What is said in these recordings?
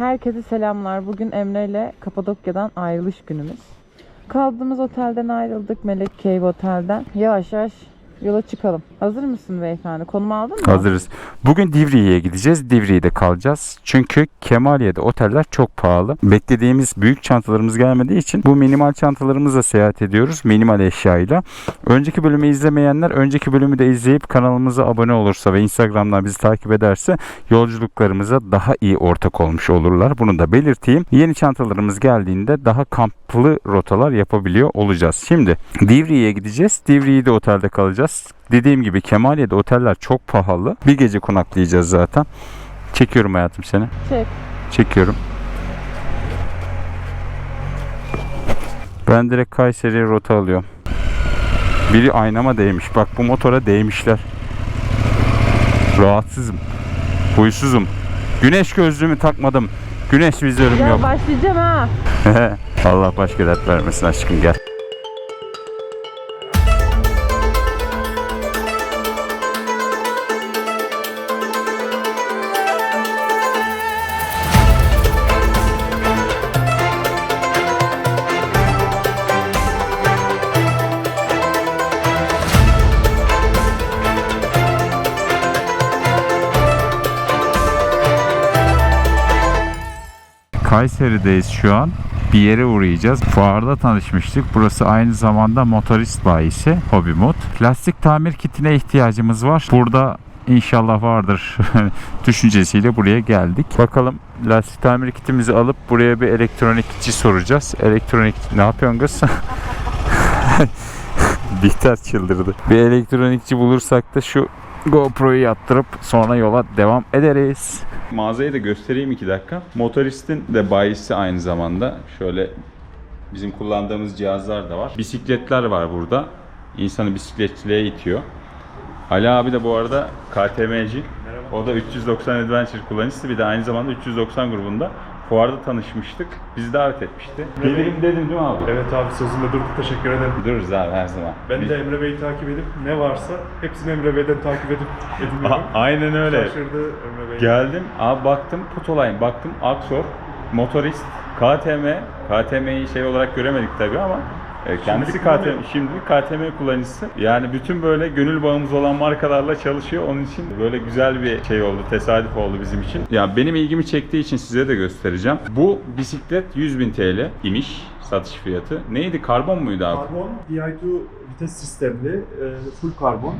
Herkese selamlar. Bugün Emre ile Kapadokya'dan ayrılış günümüz. Kaldığımız otelden ayrıldık. Melek Cave Otel'den. Yavaş yavaş yola çıkalım. Hazır mısın beyefendi? Konumu aldın mı? Hazırız. Bugün Divriği'ye gideceğiz. Divriği'de kalacağız. Çünkü Kemaliye'de oteller çok pahalı. Beklediğimiz büyük çantalarımız gelmediği için bu minimal çantalarımızla seyahat ediyoruz. Minimal eşyayla. Önceki bölümü izlemeyenler önceki bölümü de izleyip kanalımıza abone olursa ve Instagram'dan bizi takip ederse yolculuklarımıza daha iyi ortak olmuş olurlar. Bunu da belirteyim. Yeni çantalarımız geldiğinde daha kamplı rotalar yapabiliyor olacağız. Şimdi Divriği'ye gideceğiz. Divriği'de otelde kalacağız. Dediğim gibi Kemaliye'de oteller çok pahalı. Bir gece konaklayacağız zaten. Çekiyorum hayatım seni. Çek. Çekiyorum. Ben direkt Kayseri'ye rota alıyorum. Biri aynama değmiş. Bak bu motora değmişler. Rahatsızım. Huysuzum. Güneş gözlüğümü takmadım. Güneş vizörüm Ya yok. başlayacağım ha. Allah başka dert vermesin aşkım gel. Kayseri'deyiz şu an. Bir yere uğrayacağız. Fuarda tanışmıştık. Burası aynı zamanda motorist bayisi. Hobby Mod. Plastik tamir kitine ihtiyacımız var. Burada inşallah vardır düşüncesiyle buraya geldik. Bakalım lastik tamir kitimizi alıp buraya bir elektronikçi soracağız. Elektronik ne yapıyorsun kız? Bihter çıldırdı. Bir elektronikçi bulursak da şu GoPro'yu yattırıp sonra yola devam ederiz. Mağazayı da göstereyim iki dakika. Motoristin de bayisi aynı zamanda. Şöyle bizim kullandığımız cihazlar da var. Bisikletler var burada. İnsanı bisikletçiliğe itiyor. Ali abi de bu arada KTM'ci. O da 390 Adventure kullanıcısı. Bir de aynı zamanda 390 grubunda. Fuarda tanışmıştık. Bizi davet etmişti. Gelirim dedim değil mi abi? Evet abi sözünde durduk teşekkür ederim. Dururuz abi her zaman. Ben de Emre Bey'i takip edip ne varsa hepsini Emre Bey'den takip edip ediniyorum. A- aynen öyle. Şaşırdı Emre Bey. Geldim, abi baktım Putoline, baktım Axor, motorist, KTM, KTM'yi şey olarak göremedik tabii ama e, kendisi Şimdilik KTM, şimdi KTM kullanıcısı. Yani bütün böyle gönül bağımız olan markalarla çalışıyor. Onun için böyle güzel bir şey oldu, tesadüf oldu bizim için. Ya benim ilgimi çektiği için size de göstereceğim. Bu bisiklet 100.000 TL imiş satış fiyatı. Neydi? Karbon muydu abi? Karbon, DI2 vites sistemli, e, full karbon,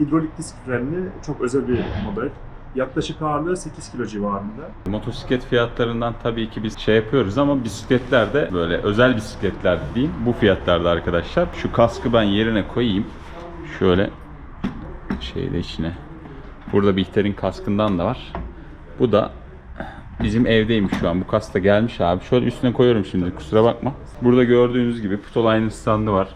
hidrolik disk frenli çok özel bir model. Yaklaşık ağırlığı 8 kilo civarında. Motosiklet fiyatlarından tabii ki biz şey yapıyoruz ama bisikletler de böyle özel bisikletler diyeyim bu fiyatlarda arkadaşlar. Şu kaskı ben yerine koyayım. Şöyle şeyde içine. Burada Bihter'in kaskından da var. Bu da bizim evdeymiş şu an. Bu kask da gelmiş abi. Şöyle üstüne koyuyorum şimdi kusura bakma. Burada gördüğünüz gibi Putoline'ın standı var.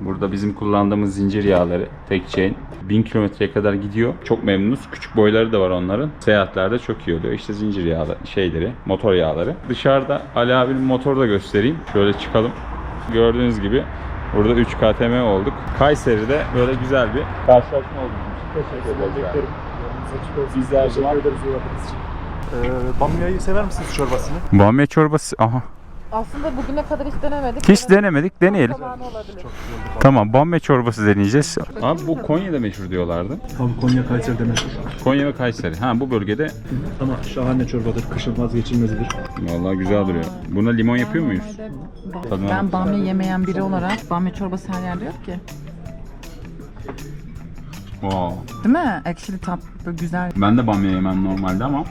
Burada bizim kullandığımız zincir yağları tek chain 1000 kilometreye kadar gidiyor. Çok memnunuz. Küçük boyları da var onların. Seyahatlerde çok iyi oluyor. İşte zincir yağları, şeyleri, motor yağları. Dışarıda Ali abinin motoru da göstereyim. Şöyle çıkalım. Gördüğünüz gibi burada 3 KTM olduk. Kayseri'de böyle güzel bir karşılaşma oldu. Teşekkür olsun. Biz de her Teşekkür zaman-. Ee, bamyayı sever misiniz çorbasını? Bamya çorbası. Aha. Aslında bugüne kadar hiç denemedik. Hiç denemedik. Deneyelim. Zamanı olabilir. Çok güzel bir Tamam bamya çorbası deneyeceğiz. Abi bu Konya'da meşhur diyorlardı. Tam Konya Kayseri'de meşhur. Konya ve Kayseri. Ha bu bölgede Ama şahane çorbadır, kışın vazgeçilmezidir. vallahi güzel duruyor. Buna limon yapıyor muyuz? Tadına Ben bak. bamya yemeyen biri olarak bamya çorbası her yerde yok ki. Wow. Değil mi? Ekşili tatlı güzel. Ben de bamya yemem normalde ama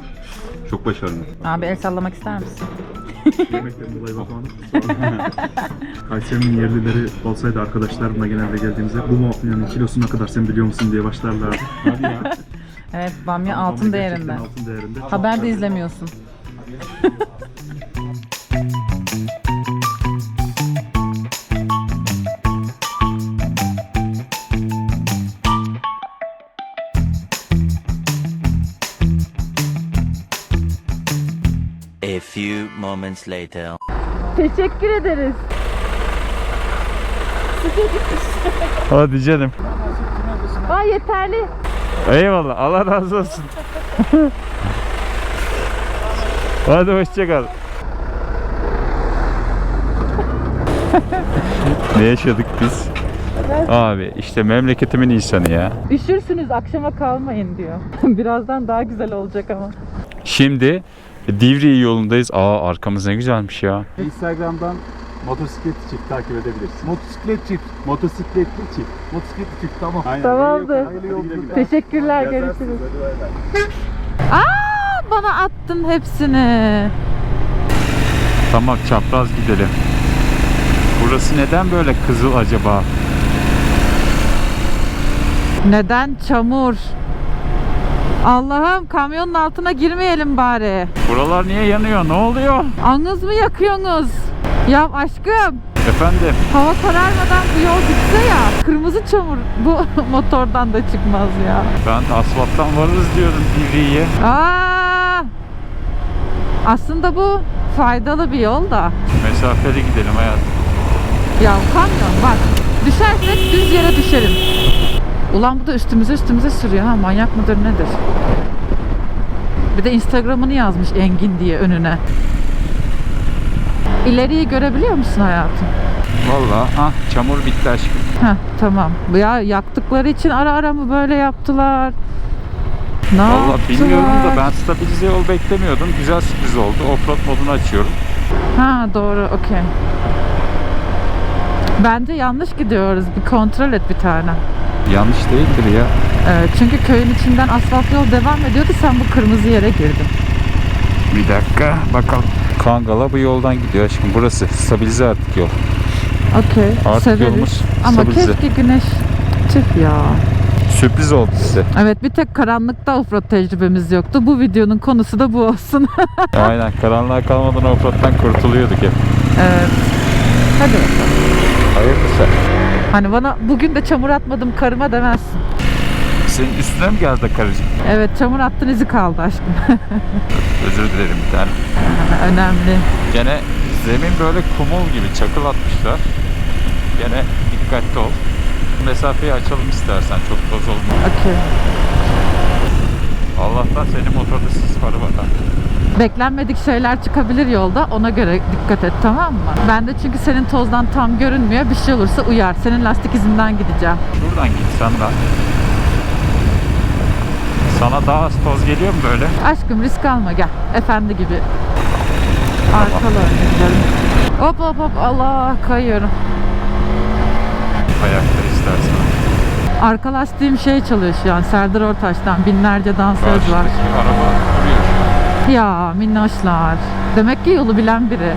çok başarılı. Abi el sallamak ister misin? Yemekten dolayı bakmadım. Kayseri'nin yerlileri olsaydı arkadaşlarımla genelde geldiğimizde bu mu yani kilosu ne kadar sen biliyor musun diye başlarlardı. Hadi ya. Evet bamya altın değerinde. Altın değerinde. Haber de izlemiyorsun. Moments later. Teşekkür ederiz. Hadi canım. Aa yeterli. Eyvallah. Allah razı olsun. Hadi hoşçakal. ne yaşadık biz? Abi işte memleketimin insanı ya. Üşürsünüz akşama kalmayın diyor. Birazdan daha güzel olacak ama. Şimdi Divriği yolundayız. Aa arkamız ne güzelmiş ya. Instagram'dan motosiklet çift takip edebilirsin. Motosiklet çift. Motosikletli çift. Motosiklet çift tamam. Aynen. Tamamdır. Hayırlı yolculuklar. Teşekkürler Yazarsınız, görüşürüz. hadi bay bay. Aa, bana attın hepsini. Tamam çapraz gidelim. Burası neden böyle kızıl acaba? Neden çamur? Allah'ım kamyonun altına girmeyelim bari. Buralar niye yanıyor? Ne oluyor? Anız mı yakıyorsunuz? Ya aşkım Efendim? hava kararmadan bu yol gitse ya. Kırmızı çamur bu motordan da çıkmaz ya. Ben asfalttan varırız diyordum Divriği'ye. Aa! Aslında bu faydalı bir yol da. Mesafeli gidelim hayatım. Ya kamyon bak düşersek düz yere düşerim. Ulan bu da üstümüze üstümüze sürüyor ha manyak mıdır nedir? Bir de Instagram'ını yazmış Engin diye önüne. İleriyi görebiliyor musun hayatım? Vallahi ah çamur bitti aşkım. Heh tamam. Ya yaktıkları için ara ara mı böyle yaptılar? Ne yaptılar? bilmiyorum da ben stabilize yol beklemiyordum. Güzel sürpriz oldu. Offroad modunu açıyorum. Ha doğru okey. Bence yanlış gidiyoruz. Bir kontrol et bir tane. Yanlış değildir ya. Evet, çünkü köyün içinden asfalt yol devam ediyordu. Sen bu kırmızı yere girdin. Bir dakika bakalım. Kangala bu yoldan gidiyor aşkım. Burası stabilize artık yol. Okey. Artık severiz. yolumuz Ama stabilize. keşke güneş tüh ya. Sürpriz oldu size. Evet bir tek karanlıkta offroad tecrübemiz yoktu. Bu videonun konusu da bu olsun. Aynen karanlığa kalmadan offroad'dan kurtuluyorduk hep. evet. Hadi bakalım. Hayırlısı. Hani bana bugün de çamur atmadım karıma demezsin. Senin üstüne mi geldi karıcığım? Evet çamur attın izi kaldı aşkım. Özür dilerim bir tane. Önemli. Gene zemin böyle kumul gibi çakıl atmışlar. Gene dikkatli ol. Mesafeyi açalım istersen çok toz olma. Okey. Allah'tan senin motorda sis farı var. Beklenmedik şeyler çıkabilir yolda. Ona göre dikkat et tamam mı? Ben de çünkü senin tozdan tam görünmüyor. Bir şey olursa uyar. Senin lastik izinden gideceğim. Şuradan gitsen de. Sana daha az toz geliyor mu böyle? Aşkım risk alma gel. Efendi gibi. Arkalı gidelim. Hop hop hop Allah kayıyorum. Ayakları istersen. Arka lastiğim şey çalıyor şu an. Serdar Ortaç'tan binlerce dansöz var. Karşıdaki araba duruyor. Ya minnoşlar. Demek ki yolu bilen biri.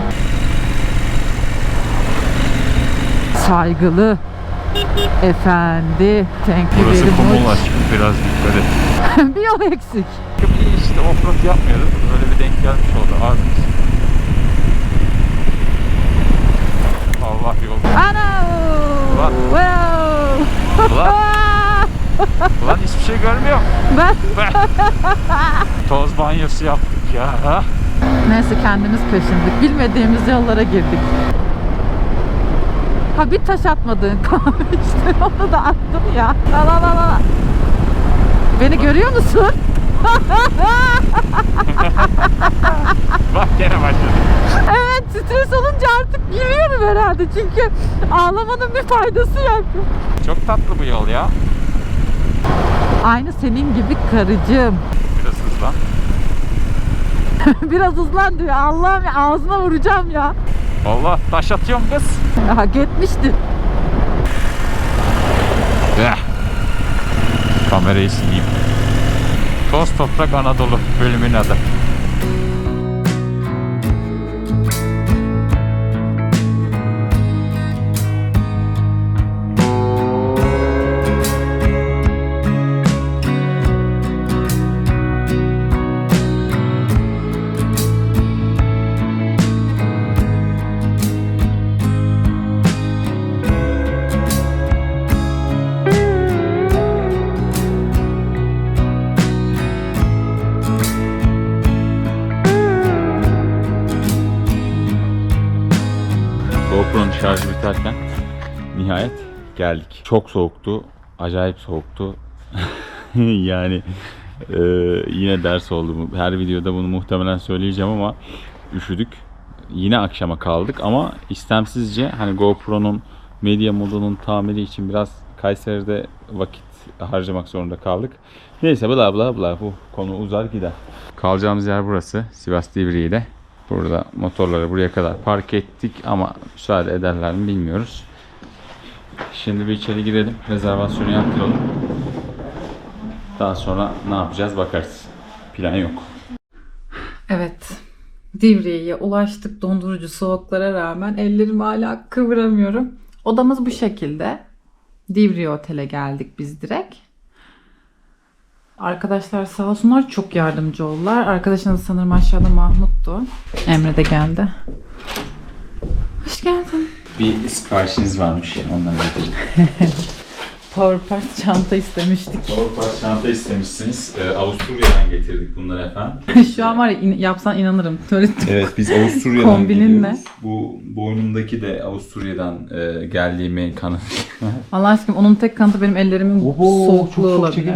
Saygılı. Efendi. Thank you Burası very kumul much. aşkım biraz dikkat et. bir yol eksik. İyi işte offroad yapmıyorduk. Böyle bir denk gelmiş oldu. Az Allah yol. Ana! Ulan. Wow! Ulan. Ulan hiçbir şey görmüyorum. ben Toz banyosu yaptık ya. Neyse kendimiz peşindik. Bilmediğimiz yollara girdik. Ha bir taş atmadığın kalmıştı. Onu da attım ya. La la la la. Beni görüyor musun? Bak gene başladı. evet stres olunca artık gülüyorum herhalde. Çünkü ağlamanın bir faydası yok. Çok tatlı bu yol ya. Aynı senin gibi karıcığım. Biraz hızlan. Diyor. Allah'ım ağzına vuracağım ya. Allah taş atıyorum kız. Hak etmiştin. Eh. Kamerayı sileyim. Toz Toprak Anadolu bölümün adı. GoPro'nun şarjı biterken nihayet geldik. Çok soğuktu. Acayip soğuktu. yani Ee, yine ders oldu. Her videoda bunu muhtemelen söyleyeceğim ama üşüdük. Yine akşama kaldık ama istemsizce hani GoPro'nun medya modunun tamiri için biraz Kayseri'de vakit harcamak zorunda kaldık. Neyse bla bla bla bu konu uzar gider. Kalacağımız yer burası. Sivas Divriği'de. Burada motorları buraya kadar park ettik ama müsaade ederler mi bilmiyoruz. Şimdi bir içeri girelim. Rezervasyonu yaptıralım. Daha sonra ne yapacağız bakarız. Plan yok. Evet. Divriğe ulaştık dondurucu soğuklara rağmen ellerimi hala kıvıramıyorum. Odamız bu şekilde. Divriğe otele geldik biz direkt. Arkadaşlar sağ olsunlar çok yardımcı oldular. Arkadaşınız sanırım aşağıda Mahmut'tu. Emre de geldi. Hoş geldin. Bir siparişiniz varmış. Ondan getirdim. Powerpass çanta istemiştik. Avrupa çanta istemişsiniz. Ee, Avusturya'dan getirdik bunları efendim. Şu an var ya in- yapsan inanırım. Böyle Evet biz Avusturya'dan Kombinin geliyoruz. Bu boynumdaki de Avusturya'dan e, geldiğimi kanıt. Allah aşkına onun tek kanıtı benim ellerimin soğukluğu olabilir.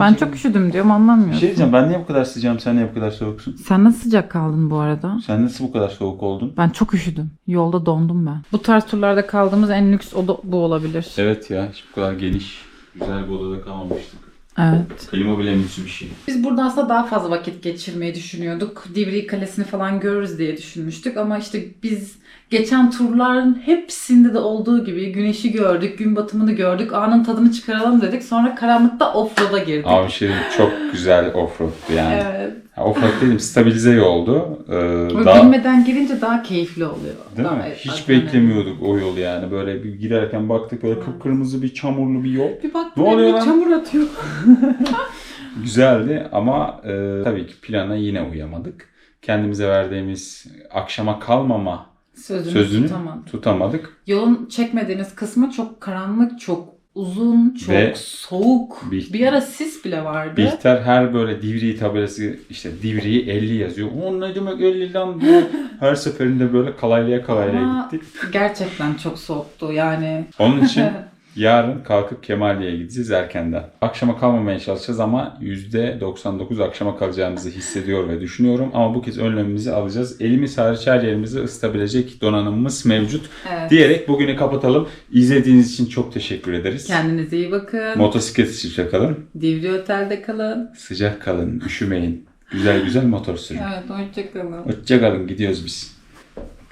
Ben çok üşüdüm diyorum Bir anlamıyorum. şey diyeceğim ben niye bu kadar sıcağım sen niye bu kadar soğuksun? Sen nasıl sıcak kaldın bu arada? Sen nasıl bu kadar soğuk oldun? Ben çok üşüdüm. Yolda dondum ben. Bu tarz turlarda kaldığımız en lüks oda bu olabilir. Evet ya hiç bu kadar geniş güzel bir odada kalmamıştık. Evet. Klima bile lüks bir şey. Biz burada aslında daha fazla vakit geçirmeyi düşünüyorduk. Divriği Kalesi'ni falan görürüz diye düşünmüştük ama işte biz geçen turların hepsinde de olduğu gibi güneşi gördük, gün batımını gördük, anın tadını çıkaralım dedik. Sonra karanlıkta offroad'a girdik. Abi şey çok güzel offroad'tu yani. Evet. Ha, Offroad dedim stabilize yoldu. Ee, daha, bilmeden girince daha keyifli oluyor. Değil Daha mi? evet, Hiç beklemiyorduk o yolu yani. Böyle bir giderken baktık böyle kıpkırmızı bir çamurlu bir yol. Bir baktım Ne oluyor lan? çamur atıyor. Güzeldi ama e, tabii ki plana yine uyamadık. Kendimize verdiğimiz akşama kalmama Sözünü, sözünü tutamadım. tutamadık. Yolun çekmediğiniz kısmı çok karanlık, çok uzun, çok Ve soğuk. bir- Bir, ara sis bile vardı. Bihter her böyle Divriği tabelası işte Divriği 50 yazıyor. O ne demek 50 lan diyor. Her seferinde böyle kalaylaya kalaylaya Ama- gittik. Gerçekten çok soğuktu yani. Onun için yarın kalkıp Kemaliye'ye gideceğiz erkenden. Akşama kalmamaya çalışacağız ama %99 akşama kalacağımızı hissediyor ve düşünüyorum. Ama bu kez önlemimizi alacağız. Elimiz hariç her yerimizi ısıtabilecek donanımımız mevcut. Evet. Diyerek bugünü kapatalım. İzlediğiniz için çok teşekkür ederiz. Kendinize iyi bakın. Motosiklet için kalın. Divri Otel'de kalın. Sıcak kalın. Üşümeyin. Güzel güzel motor sürün. Evet, hoşçakalın. Hoşçakalın. Gidiyoruz biz.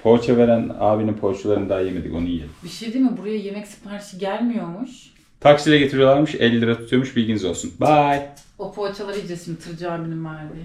Poğaça veren abinin poğaçalarını daha yemedik. Onu yiyelim. Bir şey değil mi? Buraya yemek siparişi gelmiyormuş. Taksiyle getiriyorlarmış. 50 lira tutuyormuş. Bilginiz olsun. Bye. O poğaçaları yiyeceğiz şimdi Tırcı abinin verdiği.